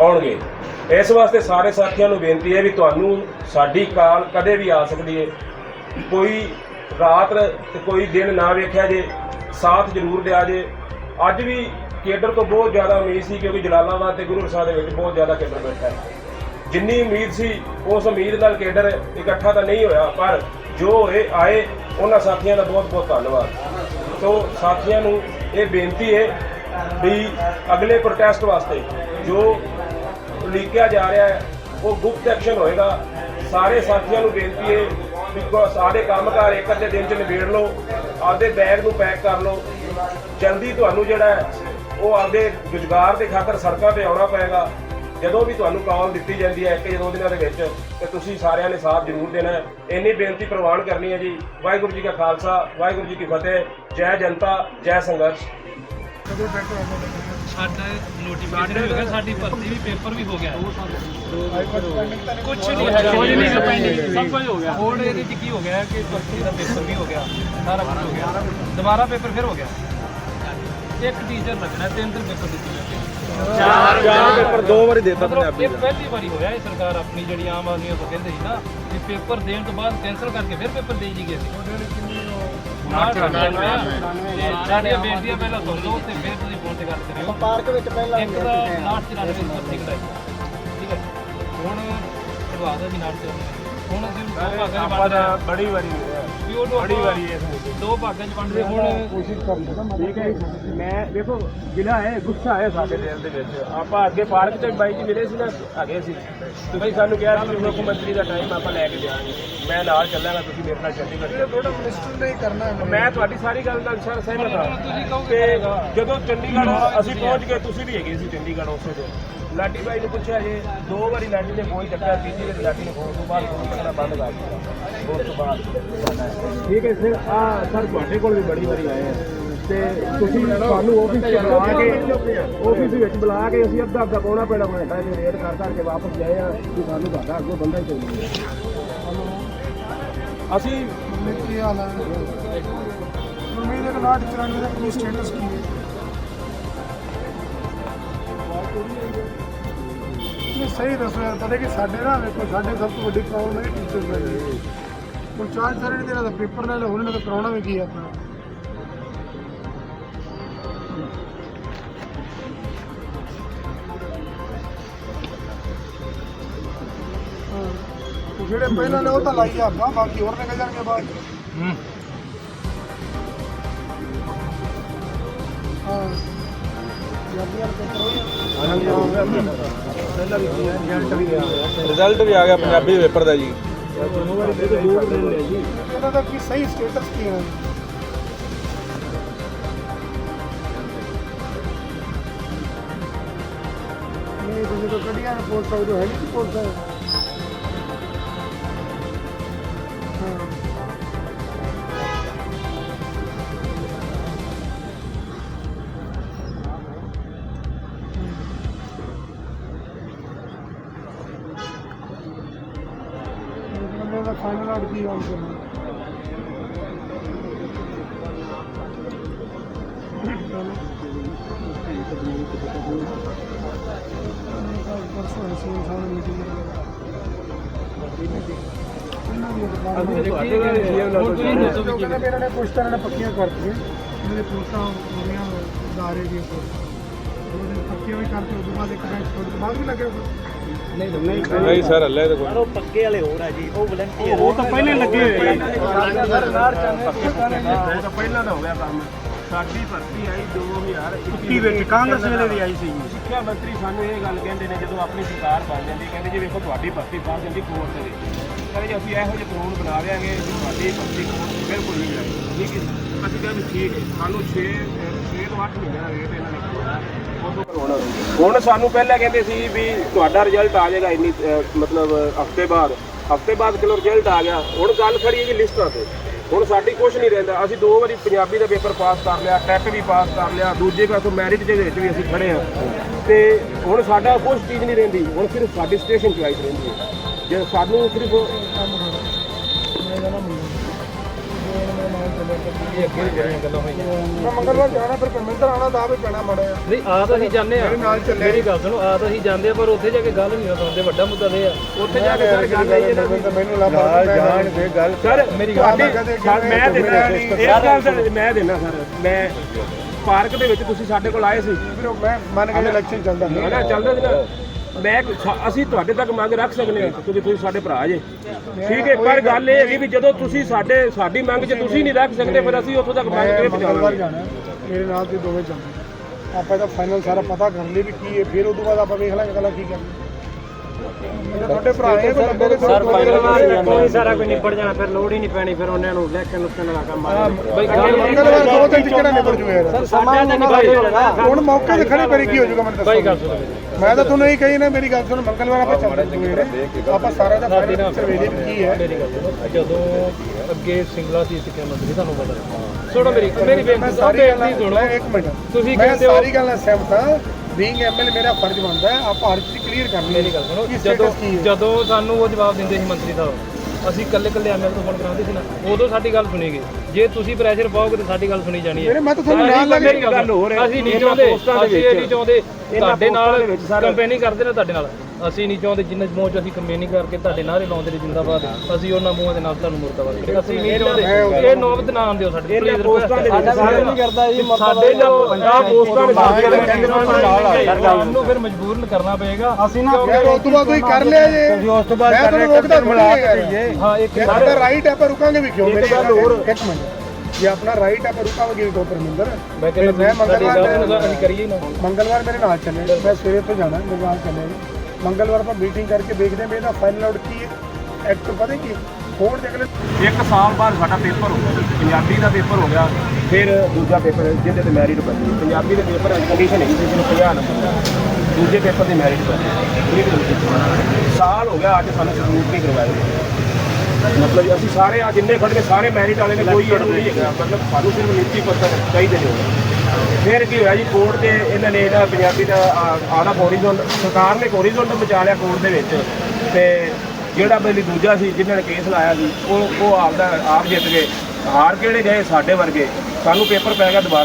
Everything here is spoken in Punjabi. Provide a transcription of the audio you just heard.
ਆਉਣਗੇ। ਇਸ ਵਾਸਤੇ ਸਾਰੇ ਸਾਥੀਆਂ ਨੂੰ ਬੇਨਤੀ ਹੈ ਵੀ ਤੁਹਾਨੂੰ ਸਾਡੀ ਕਾਲ ਕਦੇ ਵੀ ਆ ਸਕਦੀ ਹੈ ਕੋਈ ਰਾਤ ਤੇ ਕੋਈ ਦਿਨ ਨਾ ਵੇਖਿਆ ਜੇ, ਸਾਥ ਜ਼ਰੂਰ ਦਿਆ ਜੇ। ਅੱਜ ਵੀ ਕੇਡਰ ਤੋਂ ਬਹੁਤ ਜ਼ਿਆਦਾ ਉਮੀਦ ਸੀ ਕਿਉਂਕਿ ਜਲਾਲਾਬਾਦ ਤੇ ਗੁਰੂ ਸਾਹਿਬ ਦੇ ਵਿੱਚ ਬਹੁਤ ਜ਼ਿਆਦਾ ਕੇਡਰ ਬੈਠਾ ਹੈ। ਜਿੰਨੀ ਉਮੀਦ ਸੀ, ਉਸ ਉਮੀਦ ਨਾਲ ਕੇਡਰ ਇਕੱਠਾ ਤਾਂ ਨਹੀਂ ਹੋਇਆ, ਪਰ ਜੋ ਹੋਏ, ਆਏ, ਉਹਨਾਂ ਸਾਥੀਆਂ ਦਾ ਬਹੁਤ ਬਹੁਤ ਧੰਨਵਾਦ। ਸੋ ਸਾਥੀਆਂ ਨੂੰ ਇਹ ਬੇਨਤੀ ਹੈ ਵੀ ਅਗਲੇ ਪ੍ਰੋਟੈਸਟ ਵਾਸਤੇ ਜੋ ਉਲੀਕਿਆ ਜਾ ਰਿਹਾ ਹੈ, ਉਹ ਗੁਪਤ ਐਕਸ਼ਨ ਹੋਏਗਾ। ਸਾਰੇ ਸਾਥੀਆਂ ਨੂੰ ਬੇਨਤੀ ਹੈ ਵੀ ਸਾਡੇ ਸਾਰੇ ਕੰਮਕਾਰ ਇੱਕ ਅੱਧੇ ਦਿਨ ਚ ਨਿਬੇੜ ਲਓ, ਆਪਦੇ ਬੈਗ ਨੂੰ ਪੈਕ ਕਰ ਲਓ। ਜਲਦੀ ਤੁਹਾਨੂੰ ਜਿਹੜਾ ਉਹ ਆਪਦੇ ਰੁਜ਼ਗਾਰ ਦੇ ਖਾਤਰ ਸੜਕਾਂ ਤੇ ਆਉਣਾ ਪਏਗਾ। ਜਦੋਂ ਵੀ ਤੁਹਾਨੂੰ ਕਾਲ ਦਿੱਤੀ ਜਾਂਦੀ ਹੈ ਇੱਕ ਦੋ ਦਿਨਾਂ ਦੇ ਵਿੱਚ, ਤੇ ਤੁਸੀਂ ਸਾਰਿਆਂ ਨੇ ਸਾਥ ਜ਼ਰੂਰ ਦੇਣਾ ਹੈ। ਇੰਨੀ ਬੇਨਤੀ ਪ੍ਰਵਾਨ ਕਰਨੀ ਹੈ ਜੀ। ਵਾਹਿਗੁਰੂ ਜੀ ਕਾ ਖਾਲਸਾ, ਵਾਹਿਗੁਰੂ ਜੀ ਕੀ ਫਤਿਹ। ਜੈ ਜਨਤਾ, ਜੈ ਸੰਘਰਸ਼। ਸਾਡਾ ਨੋਟੀਫਿਕੇਸ਼ਨ ਹੋ ਗਿਆ ਸਾਡੀ ਭਰਤੀ ਵੀ ਪੇਪਰ ਵੀ ਹੋ ਗਿਆ। ਕੁਝ ਨਹੀਂ ਹੈ ਕੁਝ ਨਹੀਂ ਪੈਂਡਿੰਗ ਸਭ ਕੁਝ ਹੋ ਗਿਆ। ਹੁਣ ਇਹਦੇ ਚ ਕੀ ਹੋ ਗਿਆ ਕਿ ਭਰਤੀ ਦਾ ਪੇਪਰ ਵੀ ਹੋ ਗਿਆ ਸਾਰਾ ਕੁਝ ਹੋ ਗਿਆ। ਦੁਬਾਰਾ ਪੇਪਰ ਫਿਰ ਹੋ ਗਿਆ। ਇੱਕ ਟੀਚਰ ਲੱਗਣਾ ਤਿੰਨ ਤਿੰਨ ਪੇਪਰ ਦਿੱਤੇ ਜਾਂਦੇ ਚਾਰ ਚਾਰ ਪੇਪਰ ਦੋ ਵਾਰੀ ਦੇਤਾ ਪੰਜਾਬੀ ਇਹ ਪਹਿਲੀ ਵਾਰੀ ਹੋਇਆ ਇਹ ਸਰਕਾਰ ਆਪਣੀ ਜਿਹੜੀ ਆਮ ਆਦਮੀ ਉਹ ਕਹਿੰਦੇ ਸੀ ਨਾ ਕਿ ਪੇਪਰ ਦੇਣ ਤੋਂ ਬਾਅਦ ਕੈਂਸਲ ਕਰਕੇ ਫਿਰ ਪੇਪਰ ਦੇਈ ਜੀ ਗਏ ਸੀ। ਸਾਡੀਆਂ ਬੇਨਤੀਆਂ ਪਹਿਲਾਂ ਸੁਣ ਲਓ ਤੇ ਫਿਰ ਤੁਸੀਂ ਫੋਨ ਤੇ ਗੱਲ ਕਰਿਓ। ਪਾਰਕ ਵਿੱਚ ਪਹਿਲਾਂ ਇੱਕ ਦਾ ਠੀਕ ਹੈ। ਹੁਣ ਕਰਵਾ ਜੀ ਹੁਣ ਅਸੀਂ ਬੜੀ ਵਾਰੀ ਵੀ ਉਹਨੂੰ ਬੜੀ ਵਾਰੀ ਦੋ ਭਾਗਾਂ ਚ ਵੰਡ ਰਹੇ ਹੁਣ। ਕੋਸ਼ਿਸ਼ ਕਰਦਾ ਠੀਕ ਹੈ ਜੀ। ਮੈਂ ਦੇਖੋ ਜ਼ਿਲ੍ਹਾ ਹੈ ਗੁੱਸਾ ਹੈ ਸਾਡੇ ਦਿਲ ਦੇ ਵਿੱਚ। ਆਪਾਂ ਅੱਗੇ ਪਾਰਕ ਤੇ ਬਾਈ ਜੀ ਮਿਲੇ ਸੀ ਨਾ ਹੈਗੇ ਸੀ। ਤੁਸੀਂ ਸਾਨੂੰ ਕਿਹਾ ਸੀ ਵੀ ਮੁੱਖ ਮੰਤਰੀ ਦਾ ਟਾਈਮ ਆਪਾਂ ਲੈ ਕੇ ਜਾਵਾਂਗੇ। ਮੈਂ ਨਾਲ ਚੱਲਾਂਗਾ ਤੁਸੀਂ ਮੇਰੇ ਨਾਲ ਚੱਲੋ। ਥੋੜਾ ਮਿਨਿਸਟਰ ਨੇ ਹੀ ਕਰਨਾ ਹੈ। ਮੈਂ ਤੁਹਾਡੀ ਸਾਰੀ ਗੱਲ ਨਾਲ ਸਰ ਸਹਿਮਤ ਤੁਸੀਂ ਹਾਂ ਕਹੋਗੇ ਤੇ ਜਦੋਂ ਚੰਡੀਗੜ੍ਹ ਅਸੀਂ ਪਹੁੰਚ ਗਏ ਤੁਸੀਂ ਵੀ ਹੈਗੇ ਸੀ ਚੰਡੀਗੜ੍ਹ ਉਸੇ ਦਿਨ। ਲਾਡੀ ਬਾਈ ਨੂੰ ਪੁੱਛਿਆ ਜੇ ਦੋ ਵਾਰੀ ਲਾਡੀ ਨੇ ਫੋਨ ਚੱਕਿਆ ਤੀਜੀ ਵਾਰੀ ਲਾਡੀ ਨੇ ਫੋਨ ਤੋਂ ਬਾਅਦ ਫੋਨ ਚੱਕਣਾ ਬੰਦ ਕਰ ਦਿੱਤਾ। ਉਸ ਤੋਂ ਬਾਅਦ। ਠੀਕ ਹੈ ਫਿਰ ਆ ਸਰ ਤੁਹਾਡੇ ਕੋਲ ਵੀ ਬੜੀ ਵਾਰੀ ਆਏ ਆ। ਤੇ ਤੁਸੀਂ ਸਾਨੂੰ ਆਫਿਸ ਚ ਬੁਲਾ ਕੇ ਆਫਿਸ ਵਿੱਚ ਬੁਲਾ ਕੇ ਅਸੀਂ ਅੱਧਾ ਅੱਧਾ ਪੌਣਾ ਪੈਣਾ ਘੰਟਾ ਦੇ ਰੇਟ ਕਰ ਕਰਕੇ ਵਾਪਸ ਗਏ ਆ ਕਿ ਸਾਨੂੰ ਤੁਹਾਡਾ ਅੱਗੋਂ ਬੰਦਾ ਹੀ ਚਾਹੀਦਾ। ਅਸੀਂ ਕੀ ਹਾਲ ਹੈ ਦੇ ਨਾਟ ਚਲਾਉਣ ਦਾ ਕੀ ਸਟੇਟਸ ਕੀ ਹੈ? ਇਹ ਸਹੀ ਦੱਸੋ ਯਾਰ ਪਤਾ ਕਿ ਸਾਡੇ ਨਾ ਵੇਖੋ ਸਾਡੇ ਸਭ ਤੋਂ ਵੱਡੀ ਪ੍ਰੋਬਲਮ ਹੈ ਟੀਚਰ ਦਾ ਹੁਣ ਚਾਰ ਸਾਰੇ ਤੇਰਾ ਪੇਪਰ ਨਾਲ ਹੁਣ ਇਹਨਾਂ ਦਾ ਕਰਾਉਣਾ ਵੀ ਕੀ ਆਪਣਾ? ਜਿਹੜੇ ਪਹਿਲਾਂ ਨੇ ਉਹ ਤਾਂ ਲਾਈ ਆਪਾਂ ਬਾਕੀ ਹੋਰ ਨਿਕਲ ਜਾਣਗੇ ਬਾਅਦ। ਹਾਂ। ਹੋ। ਰਿਜ਼ਲਟ ਵੀ ਆ ਗਿਆ ਪੰਜਾਬੀ ਪੇਪਰ ਦਾ ਜੀ। ਇਹਨਾਂ ਦਾ ਕੀ ਸਹੀ ਸਟੇਟਸ ਕੀ ਹੈ? ਨਹੀਂ ਤੁਸੀਂ ਤਾਂ ਕੱਢੀਆਂ ਰਿਪੋਰਟ ਸਕਦੇ ਹੋ ਹੈ ਨਹੀਂ ਰਿਪੋਰਟ ਹੈ? ਹਾਂ। ਕੀ ਆਉਂ ਕਰਨਾ? ਪਰਸੋਂ ਮੀਟਿੰਗ ਅਸੀਂ ਤੁਹਾਡੇ ਨਾਲ ਕਹਿੰਦੇ ਨੇ ਪੱਕੀਆਂ ਕਰਤੀਆਂ। ਦਾਰੇ ਦੀਆਂ ਉਹਨੇ ਪੱਕੀਆਂ ਵੀ ਕਰਤੇ ਉਸ ਤੋਂ ਬਾਅਦ ਇੱਕ ਬੈਂਚ ਤੋਂ ਬਾਅਦ ਵੀ ਲੱਗਿਆ ਨਹੀਂ ਸਰ ਹੱਲੇ ਤਾਂ ਕੋਈ ਉਹ ਤਾਂ ਪਹਿਲੇ ਲੱਗੇ ਹੋਏ ਉਹ ਤਾਂ ਪਹਿਲਾਂ ਦਾ ਹੋ ਗਿਆ ਕੰਮ ਸਾਡੀ ਭਰਤੀ ਆਈ 2021 ਵਿੱਚ। ਕਾਂਗਰਸ ਵੇਲੇ ਦੀ ਆਈ ਸੀ ਸਿੱਖਿਆ ਮੰਤਰੀ ਸਾਨੂੰ ਇਹ ਗੱਲ ਕਹਿੰਦੇ ਨੇ ਜਦੋਂ ਆਪਣੀ ਸਰਕਾਰ ਬਣ ਜਾਂਦੀ ਕਹਿੰਦੇ ਜੀ ਵੇਖੋ ਤੁਹਾਡੀ ਭਰਤੀ ਬਣ ਜਾਂਦੀ ਕੋਰਟ ਦੇ ਵਿੱਚ। ਕਹਿੰਦੇ ਜੀ ਅਸੀਂ ਇਹੋ ਜਿਹੇ ਕਾਨੂੰਨ ਬਣਾ ਦਿਆਂਗੇ ਵੀ ਤੁਹਾਡੀ ਭਰਤੀ ਕੋਰਟ ਬਿਲਕੁਲ ਨਹੀਂ ਜਾਏਗੀ। ਠੀਕ ਹੈ ਅਸੀਂ ਕਿਹਾ ਵੀ ਠੀਕ ਹੈ। ਸਾਨੂੰ 6 6 ਤੋਂ 8 ਮਹੀਨੇ ਦਾ ਵੇਟ ਇਹਨਾਂ ਨੇ ਕਰਵਾਉਣਾ ਹੁਣ ਸਾਨੂੰ ਪਹਿਲਾਂ ਕਹਿੰਦੇ ਸੀ ਵੀ ਤੁਹਾਡਾ ਰਿਜ਼ਲਟ ਆ ਜਾਏਗਾ ਇੰਨੀ ਮਤਲਬ ਹਫ਼ਤੇ ਬਾਅਦ। ਹਫ਼ਤੇ ਬਾਅਦ ਚਲੋ ਰਿਜ਼ਲਟ ਆ ਗਿਆ। ਹੁਣ ਗੱਲ ਖੜੀ ਹੈ ਜੀ ਲਿਸਟਾਂ ਤੇ। ਹੁਣ ਸਾਡੀ ਕੁਝ ਨਹੀਂ ਰਹਿੰਦਾ। ਅਸੀਂ ਦੋ ਵਾਰੀ ਪੰਜਾਬੀ ਦਾ ਪੇਪਰ ਪਾਸ ਕਰ ਲਿਆ ਟੈਟ ਵੀ ਪਾਸ ਕਰ ਲਿਆ, ਦੂਜੇ ਪਾਸੋਂ ਮੈਰਿਟ ਦੇ ਵਿੱਚ ਵੀ ਅਸੀਂ ਖੜੇ ਆ ਤੇ ਹੁਣ ਸਾਡਾ ਕੁਝ ਚੀਜ਼ ਨਹੀਂ ਰਹਿੰਦੀ। ਹੁਣ ਸਿਰਫ ਸਾਡੀ ਸਟੇਸ਼ਨ ਚੁਆਇਸ ਰਹਿੰਦੀ ਹੈ। ਜੇ ਸਾਨੂੰ ਸਿਰਫ ਕੰਮ ਕਰਨਾ ਮੇਰਾ ਨਾਮ ਮੁੰਡਾ ਮੇਰਾ ਨਾਮ ਚੰਨ ਇਹ ਅੱਗੇ ਵੀ ਜਿਹੜੀਆਂ ਗੱਲਾਂ ਹੋਈਆਂ। ਮੈਂ ਮੰਗਲਵਾਰ ਜਾਣਾ ਫਿਰ ਪਰਮਿੰਦਰ ਆਣਾ ਦਾ ਵੀ ਪੈਣਾ ਮੜਿਆ ਨਹੀਂ ਆ ਤਾਂ ਅਸੀਂ ਜਾਂਦੇ ਆ ਮੇਰੇ ਨਾਲ ਚੱਲੇ। ਮੇਰੀ ਗੱਲ ਸੁਣੋ ਆ ਤਾਂ ਅਸੀਂ ਜਾਂਦੇ ਆ ਪਰ ਉੱਥੇ ਜਾ ਕੇ ਗੱਲ ਨਹੀਂ ਸੁਣਦੇ ਵੱਡਾ ਮੁੱਦਾ ਇਹ ਆ। ਉੱਥੇ ਜਾ ਕੇ ਸਰ ਗੱਲ ਇਹ ਹੈ ਮੈਨੂੰ ਮੈਨੂੰ ਲਾ ਪਾ ਜਾਣ ਦੇ ਗੱਲ ਸਰ ਮੇਰੀ ਗੱਲ ਤੁਹਾਡੀ ਸਰ ਮੈਂ ਦੇਣਾ ਇਸ ਗੱਲ ਸਰ ਮੈਂ ਦੇਣਾ ਸਰ। ਮੈਂ ਪਾਰਕ ਦੇ ਵਿੱਚ ਤੁਸੀਂ ਸਾਡੇ ਕੋਲ ਆਏ ਸੀ। ਫਿਰ ਮੈਂ ਮੰਨ ਕੇ ਇਲੈਕਸ਼ਨ ਚੱਲਦਾ। ਹਨਾ ਚੱਲਦਾ ਸੀ ਨਾ ਮੈਂ ਸਾ- ਅਸੀਂ ਤੁਹਾਡੇ ਤੱਕ ਮੰਗ ਰੱਖ ਸਕਦੇ ਹਾਂ ਕਿਉਂਕਿ ਤੁਸੀਂ ਸਾਡੇ ਭਰਾ ਜੇ। ਠੀਕ ਹੈ ਪਰ ਗੱਲ ਇਹ ਹੈਗੀ ਵੀ ਜਦੋਂ ਤੁਸੀਂ ਸਾਡੇ ਸਾਡੀ ਮੰਗ 'ਚ ਤੁਸੀਂ ਨਹੀਂ ਰੱਖ ਸਕਦੇ ਫਿਰ ਅਸੀਂ ਉੱਥੋਂ ਤੱਕ ਮੰਗ ਮੈਂ ਕਿਵੇਂ ਮੰਗਲਵਾਰ ਪਹੁੰਚਾਵਾਂਗੇ? ਜਾਣਾ ਮੇਰੇ ਨਾਲ ਤੇ ਦੋਵੇਂ ਚੱਲਦੇ ਆਪਾਂ ਇਹਦਾ ਫਾਈਨਲ ਸਾਰਾ ਪਤਾ ਕਰ ਲਈ ਵੀ ਕੀ ਹੈ ਫਿਰ ਉਦੋਂ ਬਾਅਦ ਆਪਾਂ ਵੇਖ ਲਾਂਗੇ ਗੱਲਾਂ ਕੀ ਕਰਨੀ ਤੁਹਾਡੇ ਭਰਾ ਹੈ ਕੋਈ ਲੱਗੋਗੇ ਸਰ, final ਕੋਈ ਸਾਰਾ ਕੋਈ ਨਿਬੜ ਜਾਣਾ ਫਿਰ ਲੋੜ ਹੀ ਨਹੀਂ ਪੈਣੀ ਫਿਰ ਉਹਨਾਂ ਨੂੰ ਲੈ ਕੇ ਨੁਕਸਾਨ ਦਾ ਕੰਮ ਆ ਬਈ ਗੱਲ ਮੰਗਲਵਾਰ ਦੋ ਦਿਨ ਕਿਹੜਾ ਨਿਬੜ ਜੂਗਾ ਯਾਰ? ਸਮਾਂ ਤਾਂ ਨਹੀਂ ਹੋਏਗਾ ਹੁਣ ਮੌਕੇ ਤੇ ਖੜੀ ਪਰੀ ਕੀ ਹੋ ਜਾਊਗਾ ਮੈਨੂੰ ਬਾਈ ਦੱਸੋ ਗੱਲ ਸੁਣੋ ਮੈਂ ਤਾਂ ਤੁਹਾਨੂੰ ਇਹੀ ਕਹੀ ਨਾ ਮੇਰੀ ਗੱਲ ਸੁਣ ਮੰਗਲਵਾਰ ਆਪਾਂ ਚੱਲਦੇ ਜੂਏ ਆਪਾਂ ਸਾਰਾ ਦਾ ਫਾਈਨਲ ਸਰਵੇਲੇ ਕੀ ਹੈ। ਗੱਲ ਜਦੋਂ ਅੱਗੇ ਸਿੰਗਲਾ ਸੀ ਸਿੱਖਿਆ ਮੰਤਰੀ ਤੁਹਾਨੂੰ ਪਤਾ ਸੁਣੋ ਮੇਰੀ ਮੇਰੀ ਬੇਨਤੀ ਸਾਰੀ ਸਾਰੀ ਗੱਲਾਂ ਸੁਣੋ। ਇੱਕ ਮਿੰਟ। ਤੁਸੀਂ ਕਹਿੰਦੇ ਹੋ ਸਾਰੀ ਗੱਲਾਂ ਸਹਿਮਤ ਹਾਂ। ਬੀਇੰਗ ਐਮਐਲ ਮੇਰਾ ਫਰਜ਼ ਬਣਦਾ ਹੈ ਆਪਾਂ ਹਰ ਚੀਜ਼ ਕਲੀਅਰ ਕਰਨੀ ਮੇਰੀ ਗੱਲ ਸੁਣੋ ਜਦੋਂ ਜਦੋਂ ਸਾਨੂੰ ਉਹ ਜਵਾਬ ਦਿੰਦੇ ਸੀ ਮੰਤਰੀ ਸਾਹਿਬ ਅਸੀਂ ਇਕੱਲੇ ਇਕੱਲੇ ਐਮਐਲ ਤੋਂ ਫੋਨ ਕਰਾਉਂਦੇ ਸੀ ਨਾ ਉਦੋਂ ਸਾਡੀ ਗੱਲ ਸੁਣੀ ਗਈ। ਜੇ ਤੁਸੀਂ ਪ੍ਰੈਸ਼ਰ ਪਾਓਗੇ ਤਾਂ ਸਾਡੀ ਗੱਲ ਸੁਣੀ ਜਾਣੀ ਹੈ। ਮੇਰੇ ਮੈਂ ਤਾਂ ਤੁਹਾਨੂੰ ਨਾਲ ਲੱਗ ਮੇਰੀ ਗੱਲ ਹੈ ਅਸੀਂ ਨਹੀਂ ਚਾਹੁੰਦੇ ਅਸੀਂ ਇਹ ਨਹੀਂ ਚਾਹੁੰਦੇ ਤੁਹਾਡੇ ਨਾਲ ਕੰਪੇਨਿੰਗ ਕਰਦੇ ਨੇ ਤੁਹਾਡੇ ਨਾਲ। ਅਸੀਂ ਨਹੀਂ ਚਾਹੁੰਦੇ ਜਿੰਨਾ ਮੋਚ ਅਸੀਂ ਕੰਪੇਨਿੰਗ ਕਰਕੇ ਤੁਹਾਡੇ ਨਾਰੇ ਲਾਉਂਦੇ ਨੇ ਜਿੰਦਾਬਾਦ। ਅਸੀਂ ਉਹਨਾਂ ਮੂੰਹਾਂ ਦੇ ਨਾਲ ਤੁਹਾਨੂੰ ਮੁਰਦਾਬਾਦ ਅਸੀਂ ਨਹੀਂ ਚਾਹੁੰਦੇ। ਇਹ ਨੌਬਤ ਨਾ ਆਉਂਦੇ ਸਾਡੇ ਇਹਨਾਂ ਪਲੀਜ਼ ਦੇ ਵਿੱਚ ਸਾਡੇ ਨਹੀਂ ਕਰਦਾ ਜੀ ਸਾਡੇ ਜੋ ਆਹ ਪੋਸਟਾਂ ਦੇ ਵਿੱਚ ਸਾਨੂੰ ਫਿਰ ਮਜਬੂਰਨ ਕਰਨਾ ਪਏਗਾ। ਅਸੀਂ ਨਾ ਯਾਰ ਉਸ ਤੋਂ ਬਾਅਦ ਤੁਸੀਂ ਕਰ ਲਿਆ ਜੇ। ਉਸ ਤੋਂ ਬਾਅਦ ਮੈਂ ਤੁਹਾਨੂੰ ਰੋਕਦਾ ਥੋੜ੍ਹੀ ਹਾਂ ਇੱਕ ਇਹ ਸਾਡਾ ਰਾਈਟ ਹੈ ਪਰ ਰੁਕਾਂਗੇ ਵੀ ਕਿਉਂ? ਮੇਰੀ ਗੱਲ ਹੋਰ। ਇੱਕ ਮਿੰਟ। ਜੇ ਆਪਣਾ ਰਾਈਟ ਹੈ ਪਰ ਰੁਕਾਂਗੇ ਵੀ ਕਿਉਂ ਪਰਮਿੰਦਰ ਮੈਂ ਫਿਰ ਕਹਿੰਦਾ ਮੈਂ ਮੰਗਲਵਾਰ ਨੂੰ ਅਸੀਂ ਕਰੀਏ ਨਾ। ਮੰਗਲਵਾਰ ਮੇਰੇ ਨਾਲ ਚੱਲੇ। ਮੈਂ ਸਵੇਰੇ ਤੋਂ ਜਾਣਾ ਮੇਰੇ ਨਾਲ ਚੱਲੇ। ਮੰਗਲਵਾਰ ਆਪਾਂ ਮੀਟਿੰਗ ਕਰਕੇ ਦੇਖਦੇ ਹਾਂ ਵੀ ਇਹਦਾ ਫਾਈਨਲ ਆਊਟ ਕੀ ਹੈ। ਐਕਟ ਪਤਾ ਕੀ। ਹੋਰ ਦੇ ਅਗਲੇ ਇੱਕ ਸਾਲ ਬਾਅਦ ਸਾਡਾ ਪੇਪਰ ਹੋ ਗਿਆ। ਪੰਜਾਬੀ ਦਾ ਪੇਪਰ ਹੋ ਗਿਆ। ਫਿਰ ਦੂਜਾ ਪੇਪਰ ਜਿਹਦੇ ਤੇ ਮੈਰਿਟ ਬਣੀ ਪੰਜਾਬੀ ਦੇ ਪੇਪਰ ਅੱਜ ਕੰਡੀਸ਼ਨ ਹੈਗੀ ਸੀ ਜਿਹਨੂੰ 50 ਨੰਬਰ ਦੂਜੇ ਪੇਪਰ ਦੀ ਮੈਰਿਟ ਬਣੀ ਸਾਲ ਹੋ ਗਿਆ ਅੱਜ ਸਾਨੂੰ ਸਬੂਤ ਨਹੀਂ ਕਰਵਾਏ ਮਤਲਬ ਅਸੀਂ ਸਾਰੇ ਆ ਜਿੰਨੇ ਖੜ੍ਹ ਕੇ ਸਾਰੇ ਮੈਰਿਟ ਵਾਲੇ ਨੇ, ਕੋਈ ਅੜੂ ਨਹੀਂ ਹੈਗਾ। ਮਤਲਬ ਸਾਨੂੰ ਸਿਰਫ ਨੀਤੀ ਪੱਤਰ ਚਾਹੀਦੇ ਨੇ। ਫਿਰ ਕੀ ਹੋਇਆ ਜੀ, ਕੋਰਟ ਦੇ ਇਹਨਾਂ ਨੇ ਇਹਦਾ ਪੰਜਾਬੀ ਦਾ ਆੜਾ ਹੋਰੀਜ਼ੋਨ ਸਰਕਾਰ ਨੇ ਹੋਰੀਜ਼ੋਨ ਬਚਾ ਲਿਆ ਕੋਰਟ ਦੇ ਵਿੱਚ। ਤੇ ਜਿਹੜਾ ਬਲੀ ਦੂਜਾ ਸੀ, ਜਿਹਨਾਂ ਨੇ ਕੇਸ ਲਾਇਆ ਸੀ, ਉਹ ਉਹ ਆਪਦਾ ਆਪ ਜਿੱਤ ਗਏ। ਹਾਰ ਕਿਹੜੇ ਗਏ? ਸਾਡੇ ਵਰਗੇ। ਸਾਨੂੰ ਪੇਪਰ ਪੈ ਗਿਆ ਦੁਬਾਰਾ।